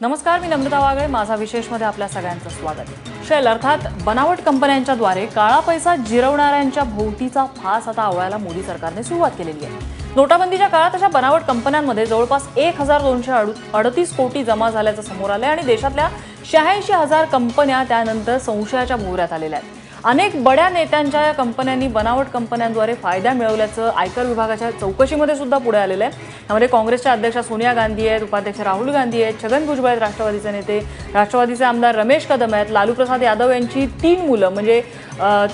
नमस्कार मी नम्रता वागळे. माझा विशेषमध्ये आपल्या सगळ्यांचं स्वागत. शेल अर्थात बनावट कंपन्यांच्याद्वारे काळा पैसा जिरवणाऱ्यांच्या भोवतीचा फास आता आवळायला मोदी सरकारने सुरुवात केलेली आहे. नोटाबंदीच्या काळात अशा बनावट कंपन्यांमध्ये जवळपास एक हजार दोनशे अडतीस कोटी जमा झाल्याचं समोर आलंय आणि देशातल्या शहाऐंशी हजार कंपन्या त्यानंतर संशयाच्या भोवऱ्यात आलेल्या आहेत. अनेक बड्या नेत्यांच्या या कंपन्यांनी बनावट कंपन्यांद्वारे फायदा मिळवल्याचं आयकर विभागाच्या चौकशीमध्ये सुद्धा पुढे आलेलं आहे. त्यामध्ये काँग्रेसच्या अध्यक्षा सोनिया गांधी आहेत उपाध्यक्ष राहुल गांधी आहेत छगन भुजबळ आहेत राष्ट्रवादीचे नेते राष्ट्रवादीचे आमदार रमेश कदम आहेत लालू प्रसाद यादव यांची तीन मुलं म्हणजे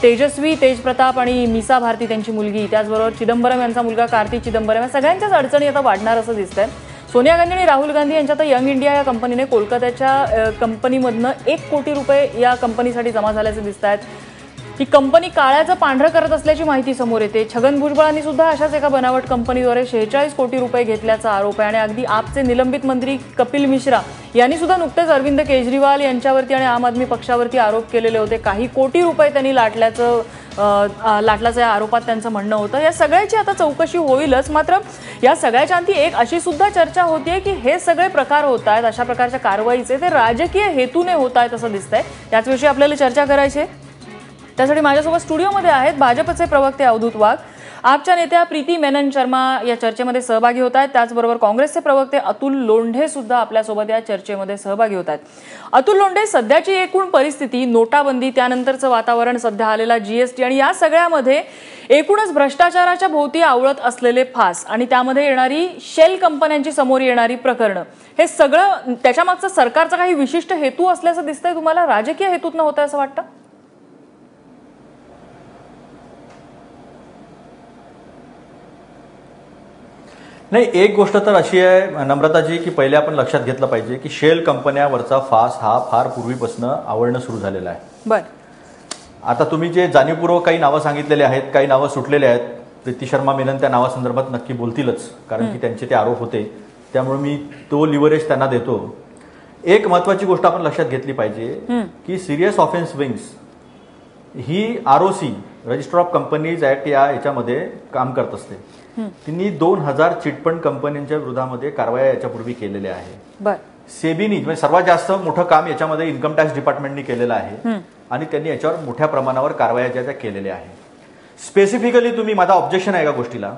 तेजस्वी तेजप्रताप आणि मिसा भारती त्यांची मुलगी. त्याचबरोबर चिदंबरम यांचा मुलगा कार्तिक चिदंबरम. या सगळ्यांच्याच अडचणी आता वाढणार असं दिसतंय. सोनिया गांधी आणि राहुल गांधी यांच्यात यंग इंडिया या कंपनीने कोलकात्याच्या कंपनीमधनं एक कोटी रुपये या कंपनीसाठी जमा झाल्याचे दिसत आहेत ही कंपनी काळ्याचं पांढरं करत असल्याची माहिती समोर येते. छगन भुजबळांनी सुद्धा अशाच एका बनावट कंपनीद्वारे शेहेचाळीस कोटी रुपये घेतल्याचा आरोप आहे आणि अगदी आपचे निलंबित मंत्री कपिल मिश्रा यांनी सुद्धा नुकतेच अरविंद केजरीवाल यांच्यावरती आणि आम आदमी पक्षावरती आरोप केलेले होते. काही कोटी रुपये त्यांनी लाटल्याचं लाटल्याचं या आरोपात त्यांचं म्हणणं होतं. या सगळ्याची आता चौकशी होईलच. मात्र या सगळ्याच्या अंती एक अशी सुद्धा चर्चा होतीये की हे सगळे प्रकार होत आहेत अशा प्रकारच्या कारवाईचे ते राजकीय हेतूने होत आहेत असं दिसतंय. त्याचविषयी आपल्याला चर्चा करायची आहे. त्यासाठी माझ्यासोबत स्टुडिओमध्ये आहेत भाजपचे प्रवक्ते अवधूत वाघ. आपच्या नेत्या प्रीती मेनन शर्मा या चर्चेमध्ये सहभागी होत आहेत. त्याचबरोबर काँग्रेसचे प्रवक्ते अतुल लोंढे सुद्धा आपल्यासोबत या चर्चेमध्ये सहभागी होत आहेत. अतुल लोंढे सध्याची एकूण परिस्थिती नोटाबंदी त्यानंतरचं वातावरण सध्या आलेला जीएसटी आणि या सगळ्यामध्ये एकूणच भ्रष्टाचाराच्या भोवती आवळत असलेले फास आणि त्यामध्ये येणारी शेल कंपन्यांची समोर येणारी प्रकरणं. हे सगळं त्याच्यामागचं सरकारचा काही विशिष्ट हेतू असल्याचं दिसतंय तुम्हाला? राजकीय हेतूत होतं असं वाटतं? नाही एक गोष्ट तर अशी आहे नम्रताजी की पहिले आपण लक्षात घेतलं पाहिजे की शेल कंपन्यावरचा फास हा फार पूर्वीपासून आवडणं सुरू झालेला आहे. बर. आता तुम्ही जे जाणीवपूर्वक काही नावं सांगितलेले आहेत काही नावं सुटलेले आहेत प्रीती शर्मा मेनन त्या नावासंदर्भात नक्की बोलतीलच कारण की त्यांचे ते आरोप होते. त्यामुळे मी तो लिव्हरेज त्यांना देतो. एक महत्वाची गोष्ट आपण लक्षात घेतली पाहिजे की serious offence wings he ROC register of companies act या याच्यामध्ये काम करत असते. त्यांनी दोन हजार चिटफंड कंपन्यांच्या विरोधामध्ये कारवाया याच्यापूर्वी केलेल्या आहे सेबीनी म्हणजे सर्वात जास्त मोठं काम याच्यामध्ये इन्कम टॅक्स डिपार्टमेंटनी केलेलं आहे आणि त्यांनी याच्यावर मोठ्या प्रमाणावर कारवाया ज्या त्या केलेल्या आहे स्पेसिफिकली तुम्ही माझा ऑब्जेक्शन आहे का गोष्टीला?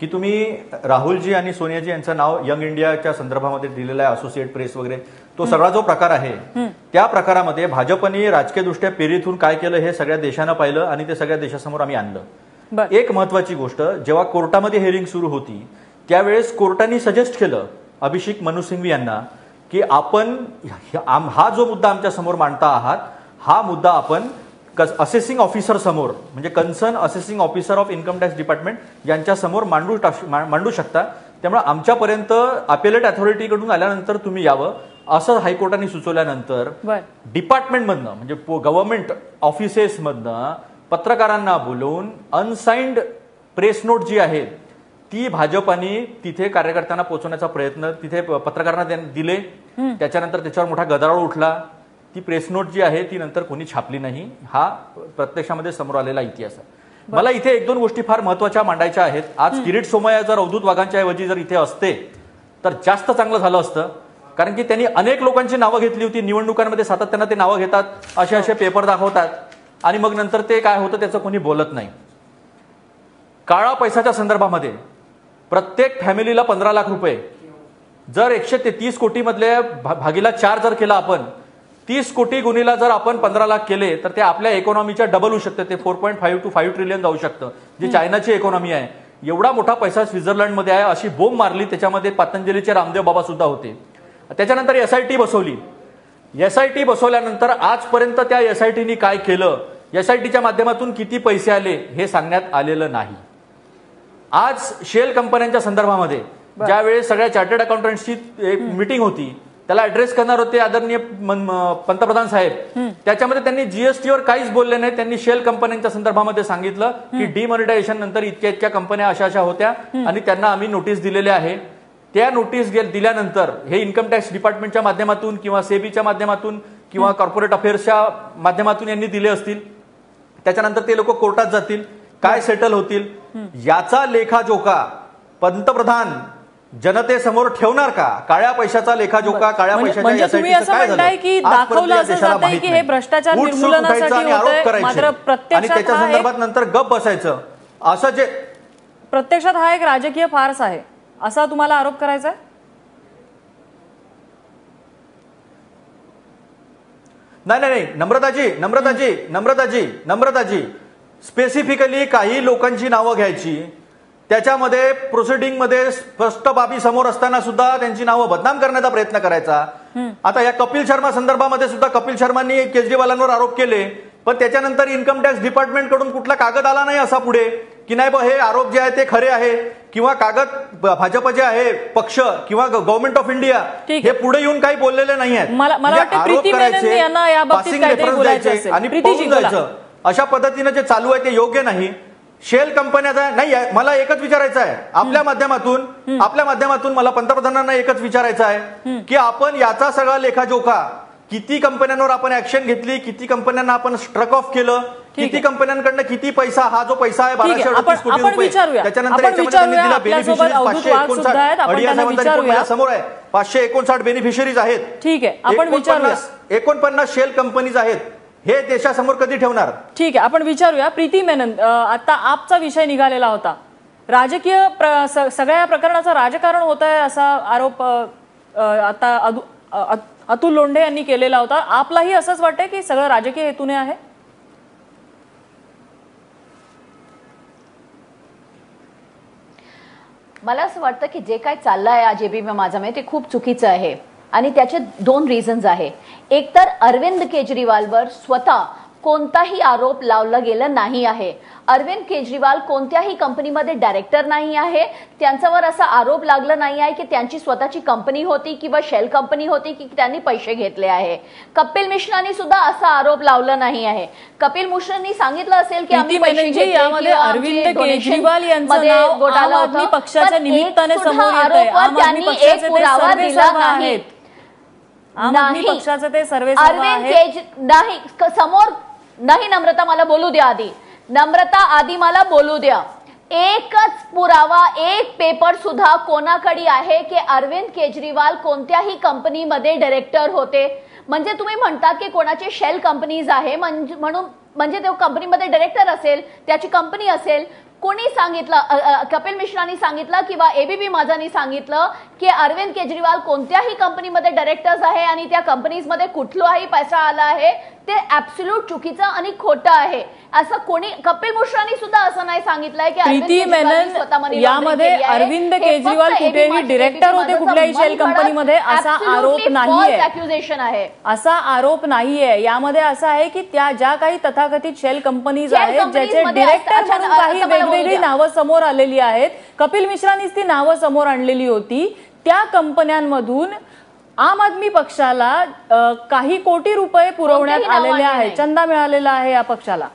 की तुम्ही राहुलजी आणि सोनियाजी यांचं नाव यंग इंडियाच्या संदर्भामध्ये दिलेलं आहे असोसिएट प्रेस वगैरे. तो सगळा जो प्रकार आहे त्या प्रकारामध्ये भाजपने राजकीयदृष्ट्या पेरीतून काय केलं हे सगळ्या देशानं पाहिलं आणि ते सगळ्या देशासमोर आम्ही आणलं. एक महत्वाची गोष्ट जेव्हा कोर्टामध्ये हेअरिंग सुरू होती त्यावेळेस कोर्टाने सजेस्ट केलं अभिषेक मनु सिंघवी यांना की आपण हा जो मुद्दा आमच्यासमोर मांडता आहात हा मुद्दा आपण असेसिंग ऑफिसर समोर म्हणजे concern assessing officer of income tax department यांच्या समोर मांडू मांडू शकता. त्यामुळे आमच्यापर्यंत अपेलेट अथॉरिटीकडून आल्यानंतर तुम्ही यावं असं हायकोर्टाने सुचवल्यानंतर डिपार्टमेंटमधनं म्हणजे गव्हर्नमेंट ऑफिसेसमधनं पत्रकारांना बोलवून अनसाइंड प्रेस नोट जी आहे ती भाजपाने तिथे कार्यकर्त्यांना पोहोचवण्याचा प्रयत्न तिथे पत्रकारांना दिले. त्याच्यानंतर त्याच्यावर मोठा गदारोळ उठला. ती प्रेस नोट जी आहे ती नंतर कोणी छापली नाही. हा प्रत्यक्षामध्ये समोर आलेला इतिहास आहे. मला इथे एक दोन गोष्टी फार महत्त्वाच्या मांडायच्या आहेत. आज किरीट सोमया जर अवधूत वाघांच्या ऐवजी जर इथे असते तर जास्त चांगलं झालं असतं. कारण की त्यांनी अनेक लोकांची नावं घेतली होती. निवडणुकांमध्ये सातत्यानं ते नावं घेतात. असे असे पेपर दाखवतात. आणि मग नंतर ते काय होतं त्याचं कोणी बोलत नाही. काळा पैशाच्या संदर्भामध्ये प्रत्येक फॅमिलीला पंधरा लाख रुपये. जर एकशे तेहतीस कोटी मधले भागीला चार जर केला आपण तीस कोटी गुन्हेला जर आपण पंधरा लाख केले तर ते आपल्या इकॉनॉमीच्या डबल होऊ शकतं. ते four point five to five trillion जाऊ शकतं. जे चायनाची इकॉनॉमी आहे. एवढा मोठा पैसा स्वित्झर्लंडमध्ये आहे अशी बोंब मारली त्याच्यामध्ये पतंजलीचे रामदेव बाबा सुद्धा होते. त्याच्यानंतर एसआयटी बसवली. एसआयटी बसवल्यानंतर आजपर्यंत त्या एसआयटीनी काय केलं? एसआयटीच्या माध्यमातून किती पैसे आले? हे सांगण्यात आलेलं नाही. आज शेल कंपन्यांच्या संदर्भामध्ये ज्यावेळेस सगळ्या चार्टर्ड अकाउंटंटची एक मिटिंग होती त्याला ऍड्रेस करणार होते आदरणीय पंतप्रधान साहेब. त्याच्यामध्ये त्यांनी जीएसटीवर काहीच बोलले नाही. त्यांनी शेल कंपन्यांच्या संदर्भामध्ये सांगितलं की डिमॉनिटायझेशन नंतर इतक्या इतक्या कंपन्या अशा अशा होत्या आणि त्यांना आम्ही नोटीस दिलेल्या आहे. त्या नोटीस दिल्यानंतर हे इन्कम टॅक्स डिपार्टमेंटच्या माध्यमातून किंवा सेबीच्या माध्यमातून किंवा कॉर्पोरेट अफेअर्सच्या माध्यमातून यांनी दिले असतील. त्याच्यानंतर ते लोक कोर्टात जातील. काय सेटल होतील? याचा लेखाजोखा पंतप्रधान जनतेसमोर ठेवणार का? काळ्या पैशाचा लेखाजोखा काळ्या म्हणजे- पैशाच्या म्हणजे तुम्ही असं म्हणताय? की दाखवलं असं की हे. भ्रष्टाचार निर्मूलनासाठी आरोप करायचे. आणि त्याच्या संदर्भात नंतर गप बसायचं. असं जे प्रत्यक्षात हा एक राजकीय फार्स आहे. असा तुम्हाला आरोप करायचा नाही नाही नम्रताजी नम्रताजी नम्रताजी नम्रताजी. स्पेसिफिकली काही लोकांची नावं घ्यायची. त्याच्यामध्ये प्रोसिडिंगमध्ये स्पष्ट बाबी समोर असताना सुद्धा त्यांची नावं बदनाम करण्याचा प्रयत्न करायचा आता या कपिल शर्मा संदर्भामध्ये सुद्धा कपिल शर्मांनी केजरीवालांवर आरोप केले पण त्याच्यानंतर इन्कम टॅक्स डिपार्टमेंटकडून कुठला कागद आला नाही असा पुढे की नाही बा हे आरोप जे आहे ते खरे आहे किंवा कागद भाजप जे आहे पक्ष किंवा गव्हर्नमेंट ऑफ इंडिया हे. पुढे येऊन काही बोललेले नाही आहेत म्हणजे आरोप करायचे. आणि पळून. जायचं अशा पद्धतीनं जे चालू आहे ते योग्य नाही शेल कंपन्याचा नाही मला एकच विचारायचं आहे. आपल्या माध्यमातून आपल्या माध्यमातून मला पंतप्रधानांना एकच विचारायचं आहे की आपण याचा सगळा लेखाजोखा किती कंपन्यांवर आपण ऍक्शन घेतली किती कंपन्यांना आपण स्ट्रक ऑफ केलं किती. कंपन्यांकडनं किती पैसा हा जो पैसा आहे. बाराशे अडतीस कोटी रुपये. त्याच्यानंतर. माझ्यासमोर आहे. पाचशे एकोणसाठ बेनिफिशरीज आहेत. ठीक आहे. आपण एकोणपन्नास शेल कंपनीज आहेत. हे देशासमोर कधी ठेवणार? ठीक आहे आपण विचारूया. प्रीती मेनन आता आपचा विषय निघालेला होता. राजकीय सगळ्या प्रकरणाचं राजकारण होत आहे असा आरोप आता अतुल लोंढे यांनी केलेला होता. आपलाही असंच वाटतंय की सगळं राजकीय हेतूने आहे? मला असं वाटतं की जे काय चाललं आहे आज एबीपी माझा ते खूप चुकीचं आहे. आणि त्याचे दोन रिझन्स आहे. एक तर अरविंद केजरीवालवर स्वतः कोणताही आरोप लावला गेला नाही आहे. अरविंद केजरीवाल कोणत्याही कंपनीमध्ये डायरेक्टर नाही आहे. त्यांच्यावर असा आरोप लागला नाही आहे की त्यांची स्वतःची कंपनी होती किंवा शेल कंपनी होती की त्यांनी पैसे घेतले आहे. कपिल मिश्रानी सुद्धा असा आरोप लावला नाही आहे. कपिल मिश्रांनी सांगितलं असेल की आम्ही पैसे आमचे अरविंद केजरीवाल यांचं. पक्षाच्या निमित्ताने त्यांनी एक पुरावा दिला नाही. आम आदमी नाही. पक्षाचे ते सर्वे सर्व अरविंद केज नाही क- समोर नाही नम्रता मला बोलू द्या आधी. नम्रता आधी मला बोलू द्या. एकच पुरावा एक पेपर सुद्धा कोणाकडे आहे की अरविंद केजरीवाल कोणत्याही कंपनीमध्ये डायरेक्टर होते? म्हणजे तुम्ही म्हणता की कोणाचे शेल कंपनीज आहे म्हणजे म्हणून म्हणजे तो कंपनीमध्ये डायरेक्टर असेल त्याची कंपनी असेल कोणी सांगितलं कपिल मिश्रानी सांगितलं किंवा एबीपी माझानी सांगितलं की अरविंद केजरीवाल कोणत्याही कंपनीमध्ये डायरेक्टर्स आहे आणि त्या कंपनीजमध्ये कुठलाही पैसा आला आहे ते ऍब्सोल्यूट चुकीचं आणि खोटं आहे. असं कोणी कपिल मिश्रानी सुद्धा असं नाही सांगितलंय की प्रीती मेनन यामध्ये. अरविंद केजरीवाल कुठेही डिरेक्टर होते कुठल्याही शेल कंपनीमध्ये असा आरोप नाहीये. असा आरोप नाहीये. यामध्ये असं आहे की त्या ज्या काही तथाकथित शेल कंपनीज आहेत ज्याचे डिरेक्टर म्हणून काही वेगवेगळी. नावं समोर आलेली आहेत. कपिल मिश्रानीच ती नावं समोर आणलेली होती. त्या कंपन्यांमधून आम आदमी पक्षाला अ, काही कोटी रुपये पुरवण्यात कोणतेही नावं आलेले आले नाही. चंदा मिळालेला आहे या पक्षाला.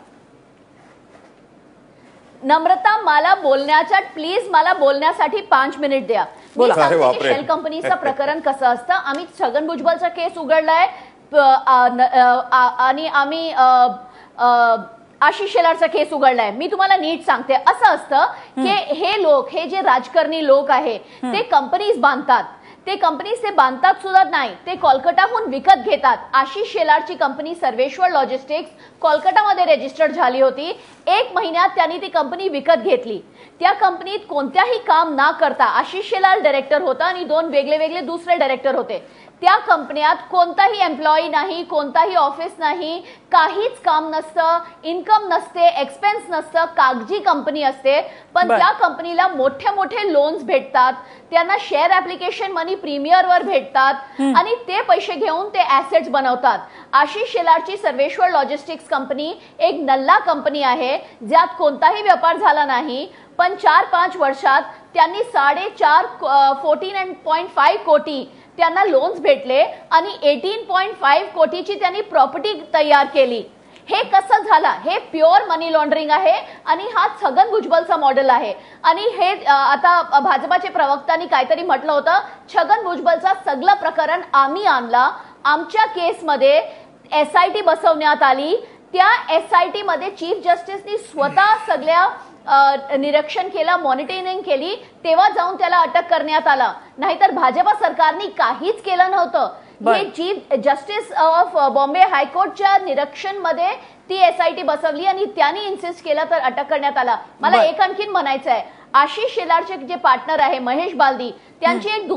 नम्रता मला बोलण्याच्या प्लीज मला बोलण्यासाठी पाच मिनिट द्या. मी बोला. सांगते अरे की बापरे. शेल कंपनीचं प्रकरण कसं असतं? आम्ही छगन भुजबळचा केस उघडलाय. प- आ- न- अ- आ- आणि आम्ही अ, अ, आशिष शेलारचा केस उघडलाय. मी तुम्हाला नीट सांगते. असं असतं की हे लोक हे जे राजकारणी लोक आहे ते कंपनीज बांधतात. ते कंपनी ते बांधतात सुद्धा नाही. ते कोलकाताहून विकत घेतात. आशिष शेलारची कंपनी सर्वेश्वर लॉजिस्टिक्स कोलकातामध्ये रजिस्टर्ड झाली होती. एक महिन्यात त्यांनी ती कंपनी विकत घेतली. त्या कंपनीत कोणत्याही काम न करता आशिष शेलार डायरेक्टर होता आणि दोन वेगळे वेगळे दुसरे डायरेक्टर होते. त्या कंपन्यात कोणताही एम्प्लॉई नाही कोणताही ऑफिस नाही काहीच काम नसतं इन्कम नसते एक्सपेन्स नसतं कागजी कंपनी असते. पण. त्या कंपनीला मोठे मोठे लोन्स भेटतात त्यांना शेअर ऍप्लिकेशन मनी प्रीमियरवर भेटतात आणि ते पैसे घेऊन ते ऍसेट्स बनवतात. आशिष शेलारची सर्वेश्वर लॉजिस्टिक्स कंपनी एक नल्ला कंपनी आहे ज्यात कोणताही व्यापार झाला नाही. पण चार पाच वर्षात त्यांनी साडेचार फोर्टीन पॉईंट फाईव्ह कोटी त्यांना लोन्स भेटले आणि एटीन पॉईंट फाईव्ह कोटीची त्यांनी प्रॉपर्टी तयार केली. हे कसं झालं? हे प्युअर मनी लॉन्ड्रिंग आहे आणि हा छगन भुजबलचा मॉडेल आहे. आणि हे आता भाजपाचे प्रवक्त्यांनी काहीतरी म्हटलं होतं छगन भुजबलचा सगळं प्रकरण आम्ही आणला. आमच्या केसमध्ये एस आय टी बसवण्यात आली. त्या एस आय टी मध्ये चीफ जस्टिसनी स्वतः सगळ्या निरीक्षण केलं मॉनिटरिंग केली तेव्हा जाऊन त्याला अटक करण्यात आलं नाहीतर भाजपा सरकारने काहीच केलं नव्हतं. हे चीफ जस्टिस ऑफ बॉम्बे हायकोर्टच्या निरीक्षणमध्ये ती एसआयटी बसवली आणि त्यांनी इन्सिस्ट केलं तर अटक करण्यात आला मला. एक आणखीन म्हणायचं आहे आशिष शेलारचे जे पार्टनर आहे महेश बालदी त्यांची एक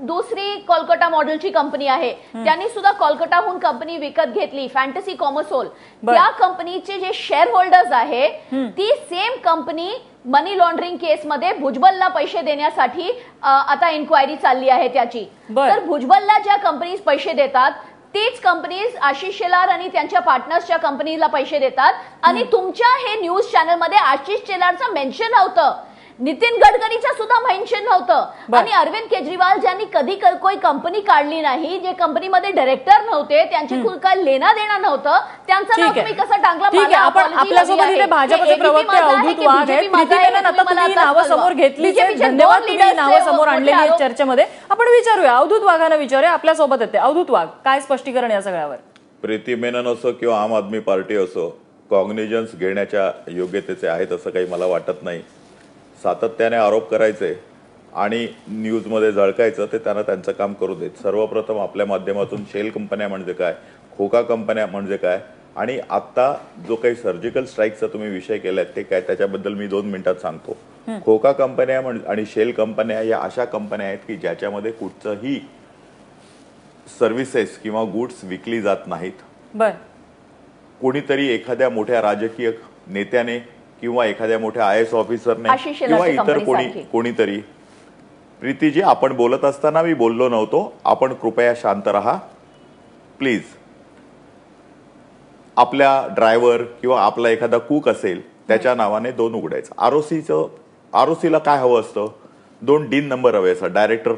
दुसरी कोलकाता मॉडेलची कंपनी आहे. त्यांनी सुद्धा कोलकाताहून कंपनी विकत घेतली फॅन्टसी कॉमर्सोल. त्या कंपनीचे जे शेअर होल्डर्स आहे ती सेम कंपनी मनी लॉन्ड्रिंग केसमध्ये भुजबलला पैसे देण्यासाठी आता इन्क्वायरी चालली आहे त्याची. तर भुजबलला ज्या कंपनीज पैसे देतात तीच कंपनीज आशिष शेलार आणि त्यांच्या पार्टनर्सच्या कंपनीला पैसे देतात. आणि तुमच्या हे न्यूज चॅनलमध्ये आशिष शेलारचं मेन्शन नव्हतं नितीन गडकरीचं सुद्धा मेन्शन नव्हतं. आणि अरविंद केजरीवाल ज्यांनी कधी कोई कंपनी काढली नाही जे कंपनीमध्ये डायरेक्टर नव्हते त्यांची कुल काय लेना देणं नव्हतं त्यांचं नाव तुम्ही कसं टांगलं ठीक आहे. मला आपण आपल्यासोबत इथे. भाजपचे हे प्रवक्ते अवधूत की वाघ आहेत. आता तुम्ही नावं. समोर चे धन्यवाद तुम्ही नावं समोर आणलेली आहेत चर्चेमध्ये. आपण विचारूया. अवधूत वाघांना विचारूया. आपल्यासोबत येते. अवधूत वाघ काय स्पष्टीकरण या सगळ्यावर? प्रीती मेनन असो किंवा आम आदमी पार्टी असो कॉग्निजन्स घेण्याच्या योग्यतेचे आहेत असं काही मला वाटत नाही. सातत्याने आरोप करायचे आणि न्यूजमध्ये झळकायचं ते त्यांना त्यांचं काम करू देत. सर्वप्रथम आपल्या माध्यमातून शेल कंपन्या म्हणजे काय खोका कंपन्या म्हणजे काय आणि आत्ता जो काही सर्जिकल स्ट्राईकचा तुम्ही विषय केलाय ते काय त्याच्याबद्दल मी दोन मिनिटात सांगतो. खोका कंपन्या आणि शेल कंपन्या या अशा कंपन्या आहेत की ज्याच्यामध्ये कुठचंही सर्व्हिसेस किंवा गुड्स विकली जात नाहीत. बर. कोणीतरी एखाद्या मोठ्या राजकीय नेत्याने किंवा एखाद्या मोठ्या आय एस ऑफिसरने किंवा इतर कोणी. कोणीतरी. प्रीतीजी आपण बोलत असताना मी बोललो नव्हतो. आपण कृपया शांत राहा. प्लीज आपल्या ड्रायव्हर किंवा आपला एखादा कुक असेल त्याच्या नावाने दोन उघडायचं. आरओसीचं आरओसीला काय हवं असतं? दोन डीन नंबर हवे असतात. डायरेक्टर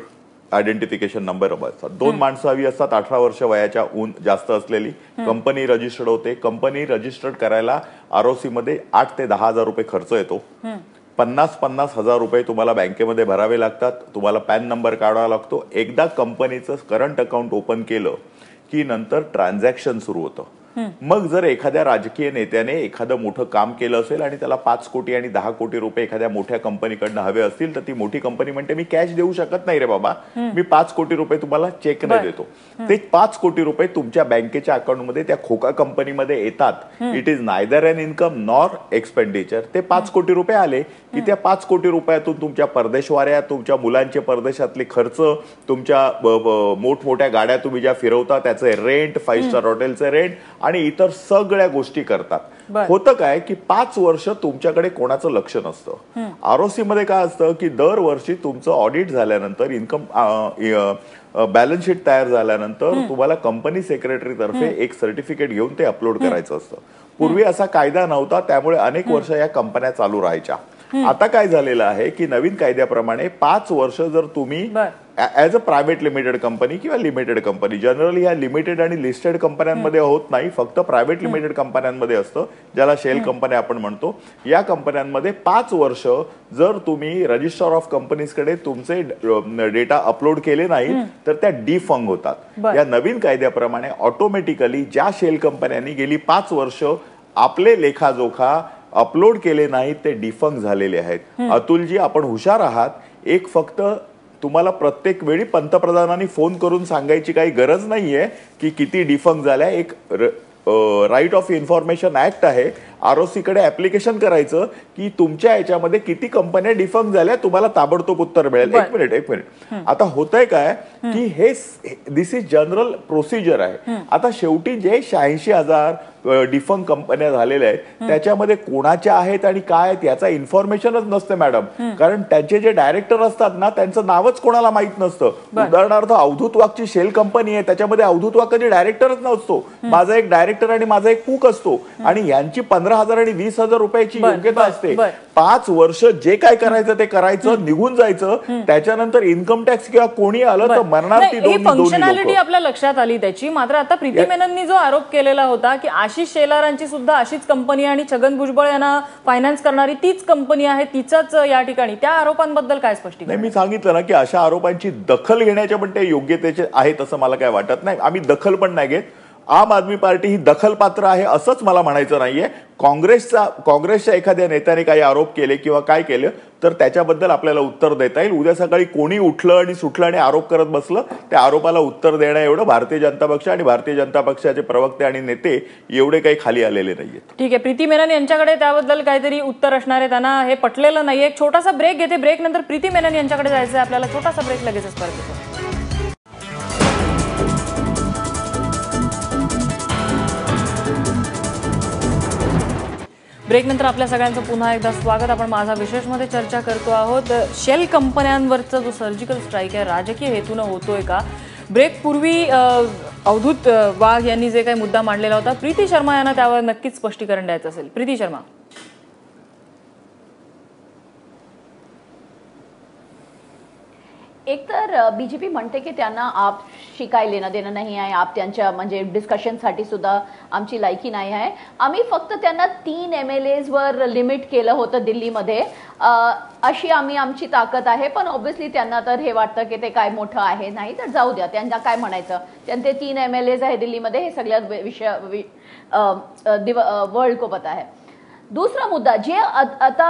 आयडेंटिफिकेशन नंबर हवा असतात दोन माणसं हवी असतात अठरा वर्ष वयाच्या ऊन जास्त असलेली. कंपनी रजिस्टर्ड होते. कंपनी रजिस्टर्ड करायला आरओसी मध्ये आठ ते दहा हजार रुपये खर्च येतो. पन्नास पन्नास हजार रुपये तुम्हाला बँकेमध्ये भरावे लागतात. तुम्हाला पॅन नंबर काढावा लागतो. एकदा कंपनीचं करंट अकाउंट ओपन केलं की नंतर ट्रान्झॅक्शन सुरू होतं. मग जर एखाद्या राजकीय नेत्याने एखादं मोठं काम केलं असेल आणि त्याला पाच कोटी आणि दहा कोटी रुपये एखाद्या मोठ्या कंपनीकडनं हवे असतील तर ती मोठी कंपनी म्हणते मी कॅश देऊ शकत नाही रे बाबा. मी पाच कोटी रुपये तुम्हाला चेकने बरं. देतो. ते पाच कोटी रुपये तुमच्या बँकेच्या अकाउंटमध्ये त्या खोका कंपनीमध्ये येतात. It is neither an income nor expenditure ते पाच कोटी रुपये आले की त्या पाच कोटी रुपयातून तुमच्या परदेशवाऱ्या तुमच्या मुलांचे परदेशातले खर्च तुमच्या मोठमोठ्या गाड्या तुम्ही ज्या फिरवता त्याचे रेंट फाईव्ह स्टार हॉटेलचे रेंट आणि इतर सगळ्या गोष्टी करतात. होतं काय की पाच वर्ष तुमच्याकडे कोणाचं लक्ष नसतं. आरओसी मध्ये काय असतं की दरवर्षी तुमचं ऑडिट झाल्यानंतर इन्कम बॅलन्स शीट तयार झाल्यानंतर तुम्हाला कंपनी सेक्रेटरी तर्फे एक सर्टिफिकेट घेऊन ते अपलोड करायचं असतं. पूर्वी असा कायदा नव्हता त्यामुळे अनेक वर्ष या कंपन्या चालू राहायच्या. आता काय झालेलं आहे की नवीन कायद्याप्रमाणे पाच वर्ष जर तुम्ही. As a private limited company किंवा लिमिटेड कंपनी जनरली ह्या लिमिटेड आणि लिस्टेड कंपन्यांमध्ये होत नाही फक्त प्रायव्हेट लिमिटेड कंपन्यांमध्ये असतं ज्याला शेल कंपन्या आपण म्हणतो. या कंपन्यांमध्ये पाच वर्ष जर तुम्ही रजिस्टर ऑफ कंपनीजकडे तुमचे डेटा अपलोड केले नाही तर त्या डिफंग होतात. या नवीन कायद्याप्रमाणे ऑटोमॅटिकली ज्या शेल कंपन्यांनी गेली पाच वर्ष आपले लेखाजोखा अपलोड केले नाहीत ते डिफंग झालेले आहेत. अतुलजी आपण हुशार आहात. एक फक्त तुम्हाला प्रत्येक वेळी पंतप्रधानांनी फोन करून सांगायची काही गरज नाहीये की किती डिफंग झाल्या. एक राईट ऑफ इन्फॉर्मेशन ऍक्ट आहे. आरओसी कडे ऍप्लिकेशन करायचं की तुमच्या याच्यामध्ये किती कंपन्या डिफंग झाल्या तुम्हाला ताबडतोब उत्तर मिळेल. एक मिनिट एक मिनिट आता होतंय काय की हे दिस इज जनरल प्रोसिजर आहे. आता शेवटी जे शहाऐंशी हजार डिफंग कंपन्या झालेल्या आहेत त्याच्यामध्ये कोणाच्या आहेत आणि काय आहेत याचा इन्फॉर्मेशनच नसते मॅडम कारण त्यांचे जे डायरेक्टर असतात ना त्यांचं नावच कोणाला माहीत नसतं. उदाहरणार्थ अवधूत वाघची शेल कंपनी आहे त्याच्यामध्ये अवधूत वाघ कधी डायरेक्टरच नसतो माझा एक डायरेक्टर आणि माझा एक कुक असतो. आणि यांची पंधरा हजार आणि वीस हजार रुपयाची योग्यता असते. पाच वर्ष जे काय करायचं ते करायचं निघून जायचं त्याच्यानंतर इन्कम टॅक्स किंवा कोणी आलं तर मरणार ती फंक्शनॅलिटी. आपल्या लक्षात आली त्याची. मात्र आता प्रीती मेनननी जो आरोप केलेला होता की आशिष शेलारांची सुद्धा अशीच कंपनी आणि छगन भुजबळ यांना फायनान्स करणारी तीच कंपनी आहे तिचाच या ठिकाणी. त्या आरोपांबद्दल काय नाही स्पष्टीकरण मी सांगितलं ना की अशा आरोपांची दखल घेण्याच्या पण ते योग्यतेचे आहेत असं मला काय वाटत नाही. आम्ही दखल पण नाही घेत. आम आदमी पार्टी ही दखलपात्र आहे असंच मला म्हणायचं नाहीये. काँग्रेसचा काँग्रेसच्या एखाद्या नेत्याने काही आरोप केले किंवा काय केलं तर त्याच्याबद्दल आपल्याला उत्तर देता येईल. उद्या सकाळी कोणी उठलं आणि सुटलं आणि आरोप करत बसलं त्या आरोपाला उत्तर देणं एवढं भारतीय जनता पक्ष आणि भारतीय जनता पक्षाचे प्रवक्ते आणि नेते एवढे काही खाली आलेले नाहीयेत. ठीक आहे प्रीती मेनन यांच्याकडे त्याबद्दल काहीतरी उत्तर असणार आहे. त्यांना हे पटलेलं नाही एक छोटासा ब्रेक घेते. ब्रेक नंतर प्रीती मेनन यांच्याकडे जायचं आहे आपल्याला छोटासा ब्रेक लगेचच परत ब्रेकनंतर ब्रेक नंतर आपल्या सगळ्यांचं पुन्हा एकदा स्वागत. आपण माझा विशेषमध्ये चर्चा करतो आहोत. शेल कंपन्यांवरचा जो सर्जिकल स्ट्राईक आहे राजकीय हेतूनं होतोय का? ब्रेक पूर्वी अवधूत वाघ यांनी जे काही मुद्दा मांडलेला होता प्रीती शर्मा यांना त्यावर नक्कीच स्पष्टीकरण द्यायचं असेल. प्रीती शर्मा. एक तर बीजेपी म्हणते की त्यांना आपशी काय लेणं देणं नाही आहे. आप त्यांच्या म्हणजे डिस्कशनसाठी सुद्धा आमची लायकी नाही आहे. आम्ही फक्त त्यांना तीन एम एल एजवर लिमिट केलं होतं दिल्लीमध्ये. अशी आम्ही आमची ताकद आहे. पण ऑब्व्हियसली त्यांना तर हे वाटतं की ते काय मोठं आहे नाही तर जाऊ द्या. त्यांना काय म्हणायचं? त्यांचे तीन एम एल एज आहे दिल्लीमध्ये. हे सगळ्यात विषय वि- दिव- वर्ल्ड को पता दुसरा मुद्दा जे आता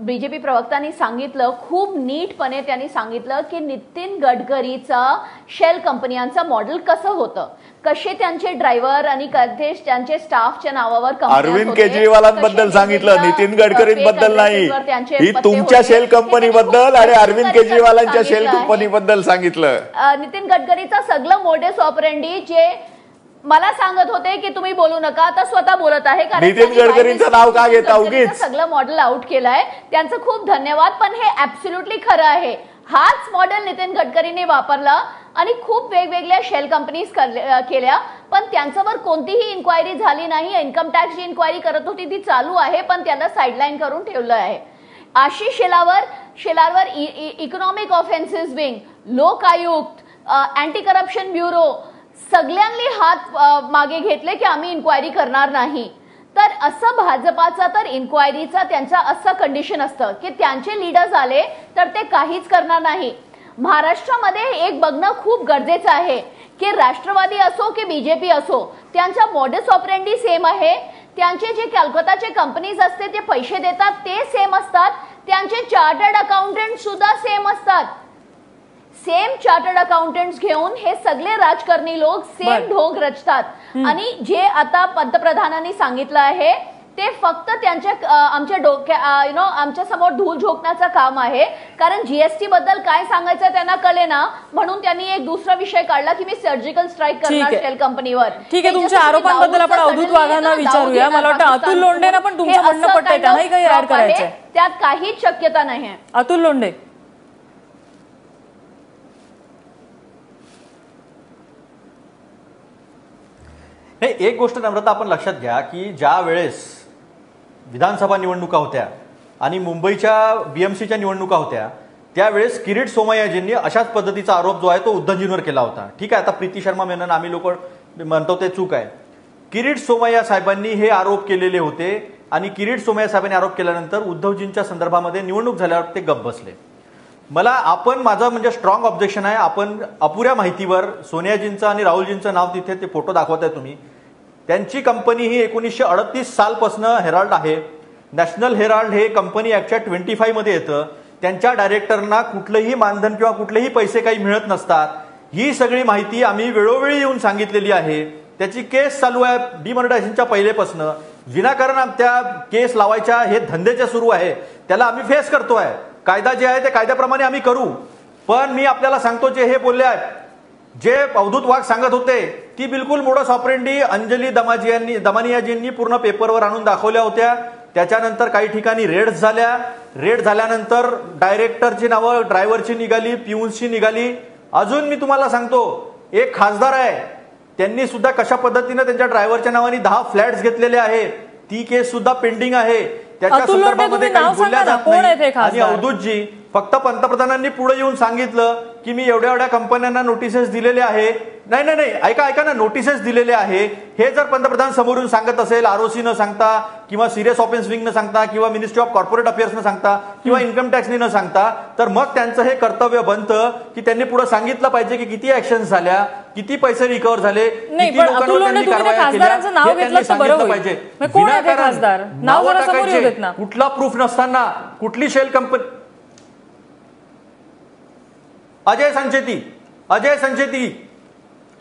बीजेपी प्रवक्त्यांनी सांगितलं खूप नीटपणे त्यांनी सांगितलं की नितीन गडकरीचा शेल कंपन्यांचं मॉडेल कसं होतं कसे त्यांचे ड्रायव्हर आणि कसे त्यांचे स्टाफच्या नावावर अरविंद केजरीवालांबद्दल सांगितलं नितीन गडकरींबद्दल नाही ही तुमच्या. शेल कंपनीबद्दल आणि अरविंद केजरीवालांच्या शेल सांगितलं आहे. कंपनीबद्दल सांगितलं नितीन गडकरीचा सगळं मोडेस ऑपरेंडी जे मला सांगत होते की तुम्ही बोलू नका आता स्वतः बोलत आहे कारण नितीन त्यांनी गडकरींचं नाव का घेता उगीच? सगळं मॉडेल आउट केलंय. त्यांचं खूप धन्यवाद पण हे ऍब्सोल्युटली खरं आहे. हाच मॉडेल नितीन गडकरीने वापरला आणि खूप वेगवेगळ्या शेल कंपनीज केल्या. पण त्यांच्यावर कोणतीही इन्क्वायरी झाली नाही. इन्कम टॅक्सची इन्क्वायरी करत होती ती चालू आहे पण त्याला साईडलाईन करून ठेवलं आहे. आशिष शेलावर शेलारवर इकॉनॉमिक ऑफेन्सेस विंग लोक आयुक्त अँटी करप्शन ब्युरो सगळ्यांनी हात मागे घेतले की आम्ही इन्क्वायरी करणार नाही. तर असं भाजपाचा तर इन्क्वायरीचा त्यांचा असं कंडिशन असतं की त्यांचे लीडर्स आले तर ते काहीच करणार नाही. महाराष्ट्रामध्ये एक बघणं खूप गरजेचं आहे की राष्ट्रवादी असो की बीजेपी असो त्यांचा मॉडेस ऑपरेंडी सेम आहे. त्यांचे जे कलकत्ताचे कंपनीज असते ते पैसे देतात ते सेम असतात. त्यांचे चार्टर्ड अकाउंटंट सुद्धा सेम असतात. सेम चार्टर्ड अकाउंटंट घेऊन हे सगळे राजकारणी लोक सेम. ढोंग रचतात. आणि जे आता पंतप्रधानांनी सांगितलं आहे ते फक्त त्यांच्या आमच्या डोक्या यु नो आमच्यासमोर धूल झोकण्याचं काम आहे. कारण जीएसटी बद्दल काय सांगायचं त्यांना कळे ना म्हणून त्यांनी एक दुसरा विषय काढला की मी सर्जिकल स्ट्राईक करणार. शेल कंपनीवर ठीक आहे तुमच्या आरोपांबद्दल आपण अवधूत वाघांना विचारूया. मला वाटतं अतुल लोंढेंना पण तुमचं म्हणणं करायचंय. त्यात काहीच शक्यता नाही अतुल लोंढे. नाही एक गोष्ट नम्रता आपण लक्षात घ्या की ज्या वेळेस विधानसभा निवडणुका होत्या आणि मुंबईच्या बीएमसीच्या निवडणुका होत्या त्यावेळेस किरीट सोमय्याजींनी अशाच पद्धतीचा आरोप जो आहे तो उद्धवजींवर केला होता. ठीक आहे आता प्रीती शर्मा मेनन आम्ही लोक म्हणतो ते चूक आहे. किरीट सोमय्या साहेबांनी हे आरोप केलेले होते आणि किरीट सोमय्या साहेबांनी आरोप केल्यानंतर उद्धवजींच्या संदर्भामध्ये निवडणूक झाल्यावर ते गप्प बसले. मला आपण माझं म्हणजे स्ट्रॉंग ऑब्जेक्शन आहे. आपण अपुऱ्या माहितीवर सोनियाजींचं आणि राहुलजींचं नाव तिथे ते फोटो दाखवत आहे तुम्ही. त्यांची कंपनी ही एकोणीसशे अडतीस सालपासनं हेराल्ड आहे. नॅशनल हेराल्ड हे कंपनी ऍक्टच्या ट्वेंटी फायमध्ये येतं. त्यांच्या डायरेक्टरना कुठलंही मानधन किंवा कुठलेही पैसे काही मिळत नसतात. ही सगळी माहिती आम्ही वेळोवेळी येऊन सांगितलेली आहे. त्याची केस चालू आहे डिमॉनिटायझेशनच्या पहिलेपासनं. विनाकारण त्या केस लावायच्या हे धंदे जे सुरू आहे. त्याला आम्ही फेस करतो आहे कायदा जे आहे ते कायद्याप्रमाणे आम्ही करू. पण मी आपल्याला सांगतो जे हे बोलले आहेत जे अवधूत वाघ सांगत होते ती बिलकुल मोडस ऑपरेंडी अंजली दमाजी यांनी दमानियाजींनी पूर्ण पेपरवर आणून दाखवल्या होत्या. त्याच्यानंतर काही ठिकाणी रेड्स झाल्या. रेड झाल्यानंतर डायरेक्टरची नावं ड्रायव्हरची निघाली पिऊन्सची निघाली. अजून मी तुम्हाला सांगतो एक खासदार आहे. त्यांनी सुद्धा कशा पद्धतीनं त्यांच्या ड्रायव्हरच्या नावाने दहा फ्लॅट्स घेतलेले आहे ती केस सुद्धा पेंडिंग आहे. त्याच्या संदर्भामध्ये काही बोलल्या जात नाही आणि? अवधूतजी फक्त पंतप्रधानांनी पुढे येऊन सांगितलं की मी एवढ्या एवढ्या कंपन्यांना नोटिसेस दिलेले आहे. नाही नाही नाही. ऐका ऐका ना. नोटिसेस दिलेले आहे. हे जर पंतप्रधान समोरून सांगत असेल आरओसी न सांगता किंवा सिरियस ऑफेन्स विंग न सांगता किंवा मिनिस्ट्री ऑफ कॉर्पोरेट अफेअर्स न सांगता किंवा इन्कम टॅक्सनी न सांगता तर मग त्यांचं हे कर्तव्य बनतं की त्यांनी पुढे सांगितलं पाहिजे की किती ऍक्शन झाल्या किती पैसे रिकव्हर झाले. पाहिजे. कुठला प्रूफ नसताना कुठली शेल कंपनी अजय संचेती अजय संचेती.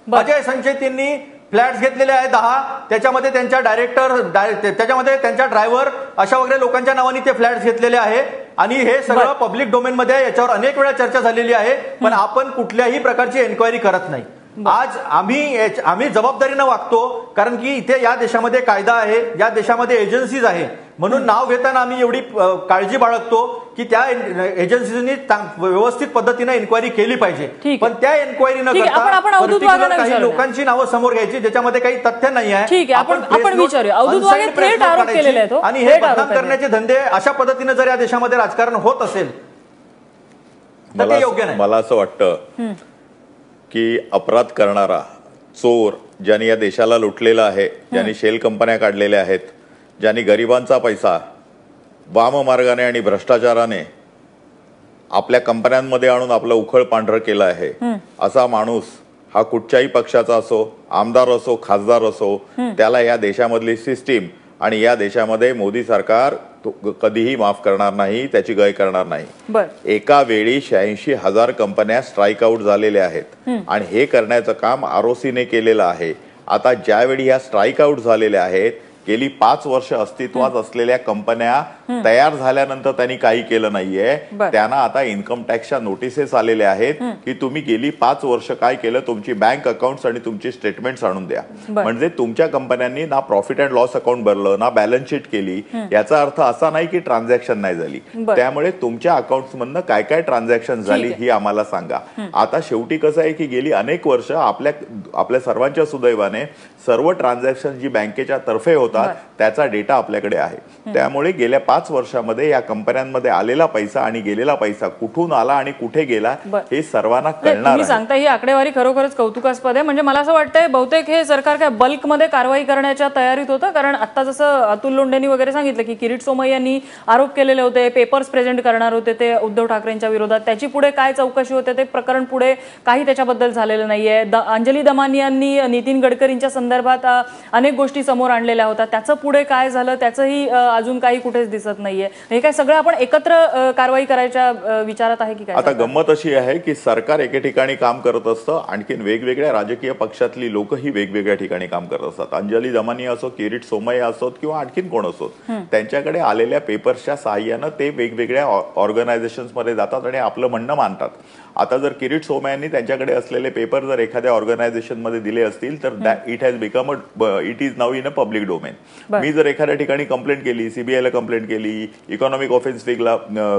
अजय संचेतींनी फ्लॅट्स घेतलेले आहेत दहा. त्याच्यामध्ये त्यांच्या डायरेक्टर त्याच्यामध्ये त्यांच्या ड्रायव्हर अशा वगैरे लोकांच्या नावाने ते फ्लॅट्स घेतलेले आहे. आणि हे सगळं पब्लिक डोमेन मध्ये आहे. याच्यावर अनेक वेळा चर्चा झालेली आहे. पण आपण कुठल्याही प्रकारची एन्क्वायरी करत नाही. आज आम्ही आम्ही जबाबदारीनं वागतो. कारण की इथे या देशामध्ये कायदा आहे. या देशामध्ये एजन्सीज आहे. म्हणून नाव घेताना आम्ही एवढी काळजी बाळगतो की त्या एजन्सीनी व्यवस्थित पद्धतीने एन्क्वायरी केली पाहिजे. पण त्या एन्क्वायरी न करता काही. लोकांची नावं समोर घ्यायची ज्याच्यामध्ये काही तथ्य नाही आहे आपण- हो. आणि हे बदनाम. करण्याचे धंदे अशा पद्धतीने जर या देशामध्ये राजकारण होत असेल तर ते योग्य नाही मला असं वाटतं की अपराध करणारा चोर ज्यांनी या देशाला लुटलेला आहे ज्यांनी शेल कंपन्या काढलेल्या आहेत ज्यांनी गरिबांचा पैसा वाममार्गाने आणि भ्रष्टाचाराने आपल्या कंपन्यांमध्ये आणून आपलं उखळ पांढरं केलं आहे असा माणूस हा कुठच्याही पक्षाचा असो आमदार असो खासदार असो त्याला या देशामधली सिस्टीम आणि या देशामध्ये मोदी सरकार कधीही माफ करणार नाही त्याची गय करणार नाही. एका वेळी शहाऐंशी हजार कंपन्या स्ट्राईक आउट झालेल्या आहेत. आणि हे करण्याचं काम आरओसीने केलेलं आहे. आता ज्यावेळी ह्या स्ट्राईक आउट झालेल्या आहेत गेली पाच वर्ष अस्तित्वात असलेल्या कंपन्या तयार झाल्यानंतर त्यांनी काही केलं नाहीये. त्यांना आता इन्कम टॅक्सच्या नोटिसेस आलेल्या आहेत की तुम्ही गेली पाच वर्ष काय केलं तुमची बँक अकाउंट आणि तुमची स्टेटमेंट्स आणून द्या. म्हणजे तुमच्या कंपन्यांनी ना प्रॉफिट अँड लॉस अकाउंट भरलं ना बॅलन्स शीट केली. याचा अर्थ असा नाही की ट्रान्झॅक्शन नाही झाली. त्यामुळे तुमच्या अकाउंट मधनं काय काय ट्रान्झॅक्शन झाली. ही आम्हाला सांगा. आता शेवटी कसं आहे की गेली अनेक वर्ष आपल्या आपल्या सर्वांच्या सुदैवाने सर्व ट्रान्झॅक्शन जी बँकेच्या तर्फे होतात. त्याचा डेटा आपल्याकडे आहे. त्यामुळे गेल्या पाच वर्षामध्ये या कंपन्यांमध्ये आलेला पैसा आणि गेलेला पैसा कुठून आला आणि कुठे गेला. हे सर्वांना नाही, कळणार सांगता ही आकडेवारी खरोखरच कौतुकास्पद आहे. म्हणजे मला असं वाटतंय बहुतेक हे सरकार काय बल्कमध्ये कारवाई करण्याच्या तयारीत होतं? कारण आता जसं अतुल लोंढेंनी वगैरे सांगितलं की किरीट सोमय यांनी आरोप केलेले होते पेपर्स प्रेझेंट करणार होते ते उद्धव ठाकरेंच्या विरोधात. त्याची पुढे काय चौकशी होते ते प्रकरण पुढे काही त्याच्याबद्दल झालेलं नाहीये. अंजली दमानी यांनी नितीन गडकरींच्या संदर्भात अनेक गोष्टी समोर आणलेल्या होत्या. त्याचं पुढे काय झालं त्याचंही अजून काही कुठेच दिसत नाहीये. हे काय सगळं आपण एकत्र कारवाई करायच्या विचारात आहे की काय आता गंमत अशी आहे की सरकार एके ठिकाणी काम करत असतं आणखीन वेगवेगळ्या राजकीय पक्षातली लोकही वेगवेगळ्या ठिकाणी काम करत असतात. अंजली दमानी असो किरीट सोमय्या असोत किंवा आणखीन कोण असोत त्यांच्याकडे आलेल्या पेपर्सच्या सहाय्यानं ते वेगवेगळ्या ऑर्गनायझेशनमध्ये जातात आणि आपलं म्हणणं मानतात आता जर किरीट सोमय्यांनी त्यांच्याकडे असलेले पेपर जर एखाद्या ऑर्गनायझेशनमध्ये दिले असतील तर it has become a it is now in a public domain. मी जर एखाद्या ठिकाणी कंप्लेंट केली सीबीआयला कंप्लेंट केली इकॉनॉमिक ऑफेन्स ला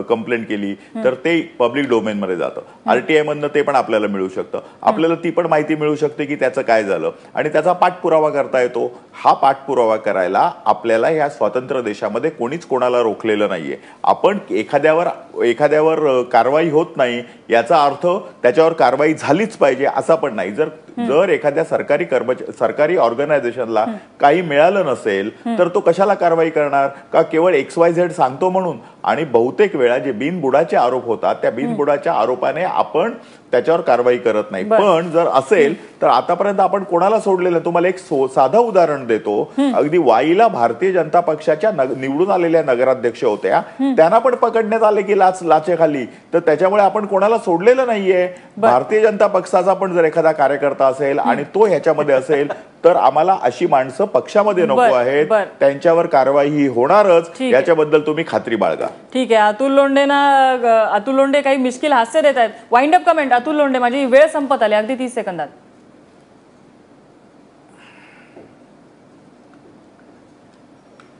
कंप्लेंट केली तर ते पब्लिक डोमेन मध्ये जातं. आरटीआय मधनं ते पण आपल्याला मिळू शकतं. आपल्याला ती पण माहिती मिळू शकते की त्याचं काय झालं. आणि त्याचा पाठपुरावा करता येतो. हा पाठपुरावा करायला आपल्याला या स्वतंत्र देशामध्ये कोणीच कोणाला रोखलेलं नाहीये. आपण एखाद्यावर एखाद्यावर कारवाई होत नाही याचा अर्थ त्याच्यावर कारवाई झालीच पाहिजे असा पण नाही. जर जर एखाद्या सरकारी कर्मचारी सरकारी ऑर्गनायझेशनला काही मिळालं नसेल तर तो कशाला कारवाई करणार? का केवळ एक्स वाय झेड सांगतो म्हणून? आणि बहुतेक वेळा जे बिनबुडाचे आरोप होतात त्या बिनबुडाच्या आरोपाने आपण त्याच्यावर कारवाई करत नाही. पण जर असेल तर आतापर्यंत आपण कोणाला सोडलेलं? तुम्हाला एक साधं उदाहरण देतो. अगदी वाईला भारतीय जनता पक्षाच्या निवडून आलेल्या नगराध्यक्ष होत्या. त्यांना पण पकडण्यात आले की लाच लाचेखाली. तर त्याच्यामुळे आपण कोणाला सोडलेलं नाहीये? भारतीय जनता पक्षाचा पण जर एखादा कार्यकर्ता असेल आणि तो ह्याच्यामध्ये असेल तर आम्हाला अशी माणसं पक्षामध्ये नको आहेत. त्यांच्यावर कारवाई ही होणारच. याच्याबद्दल तुम्ही खात्री बाळगा. ठीक आहे. अतुल लोंढेना अ, अतुल लोंढे काही मिश्किल हास्य देत आहेत. Wind up comment Atul Londhe माझी वेळ संपत आली. अगदी तीस सेकंदात.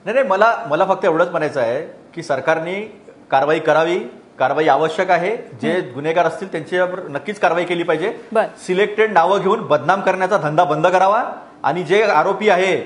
नाही नाही मला मला फक्त एवढंच म्हणायचं आहे की सरकारने कारवाई करावी. कारवाई आवश्यक आहे. जे गुन्हेगार असतील त्यांच्यावर नक्कीच कारवाई केली पाहिजे. सिलेक्टेड नावं घेऊन बदनाम करण्याचा धंदा बंद करावा. आणि जे आरोपी आहे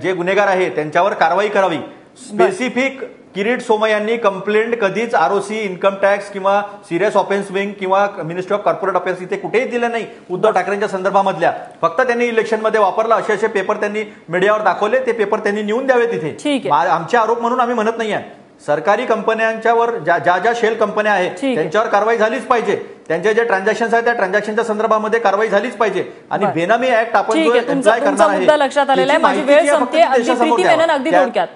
जे गुन्हेगार आहे त्यांच्यावर कारवाई करावी. स्पेसिफिक किरीट सोमय यांनी कंप्लेंट कधीच आरओसी इन्कम टॅक्स किंवा सिरियस ऑफेन्स विंग किंवा मिनिस्ट्री ऑफ कॉर्पोरेट अफेअर्स इथे कुठेही दिलं नाही. उद्धव ठाकरेंच्या संदर्भामधल्या. फक्त त्यांनी इलेक्शनमध्ये वापरलं. असे असे पेपर त्यांनी मीडियावर दाखवले. ते पेपर त्यांनी नेऊन द्यावे तिथे आमचे आरोप म्हणून आम्ही म्हणत नाहीये. सरकारी कंपन्यांच्यावर ज्या ज्या ज्या शेल कंपन्या आहेत. त्यांच्यावर कारवाई झालीच पाहिजे त्यांचे जे ट्रान्झॅक्शन आहेत त्या ट्रान्झॅक्शनच्या संदर्भामध्ये कारवाई झालीच पाहिजे आणि. बेनामी ऍक्ट आपण करणार आहे, लक्षात आलेला आहे माझी वेळ संपते अगदी प्रीती. मेनन अगदी थोडक्यात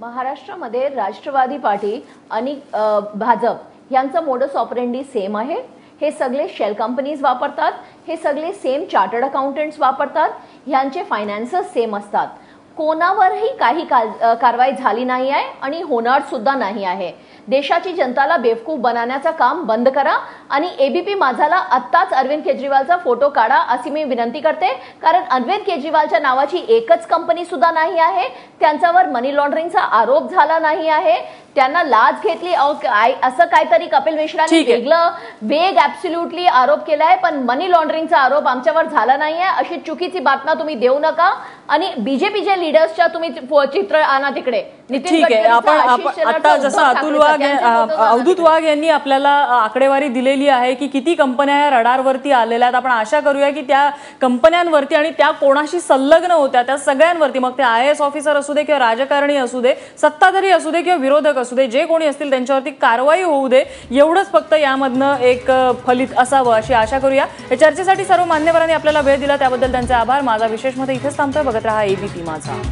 महाराष्ट्रामध्ये राष्ट्रवादी पार्टी आणि भाजप यांचं मोडस ऑपरेंडी सेम आहे हे सगळे शेल कंपनीज वापरतात. हे सगळे सेम चार्टर्ड अकाउंटंट्स वापरतात. ह्यांचे फायनान्सर्स सेम असतात. कोणावरही काही काल- कारवाई झाली नाही आहे आणि होणार सुद्धा नाही आहे. देशाची जनताला बेवकूफ बनवण्याचं काम बंद करा आणि एबीपी माझाला आत्ताच अरविंद केजरीवालचा फोटो काढा अशी मी विनंती करते. कारण अरविंद केजरीवालच्या नावाची एकच कंपनी सुद्धा नाही आहे. त्यांच्यावर मनी लॉन्ड्रिंगचा आरोप झाला नाही आहे. त्यांना लाच घेतली असं काहीतरी कपिल मिश्राने आहे. वेगळं वेग ऍब्सोल्युटली आरोप केलाय पण मनी लॉन्ड्रिंगचा आरोप आमच्यावर झाला नाहीये. अशी चुकीची बातम्या तुम्ही देऊ नका. आणि बीजेपीच्या लिडर्सच्या तुम्ही चित्र आणा तिकडे. ठीक आहे आपण आता जसं अतुल वाघ अवधूत. वाघ यांनी आपल्याला आकडेवारी दिलेली आहे की किती कंपन्या या रडारवरती आलेल्या आहेत. आपण आशा करूया की त्या कंपन्यांवरती आणि त्या कोणाशी संलग्न होत्या त्या सगळ्यांवरती. मग ते आय एस ऑफिसर असू दे किंवा राजकारणी असू दे सत्ताधारी असू दे किंवा विरोधक असू दे जे कोणी असतील त्यांच्यावरती कारवाई होऊ दे एवढंच फक्त यामधनं एक फलित असावं अशी आशा करूया. या चर्चेसाठी सर्व मान्यवरांनी आपल्याला वेळ दिला त्याबद्दल त्यांचे आभार. माझा विशेषमध्ये इथेच थांबतोय. बघत राहा एबीपी माझा.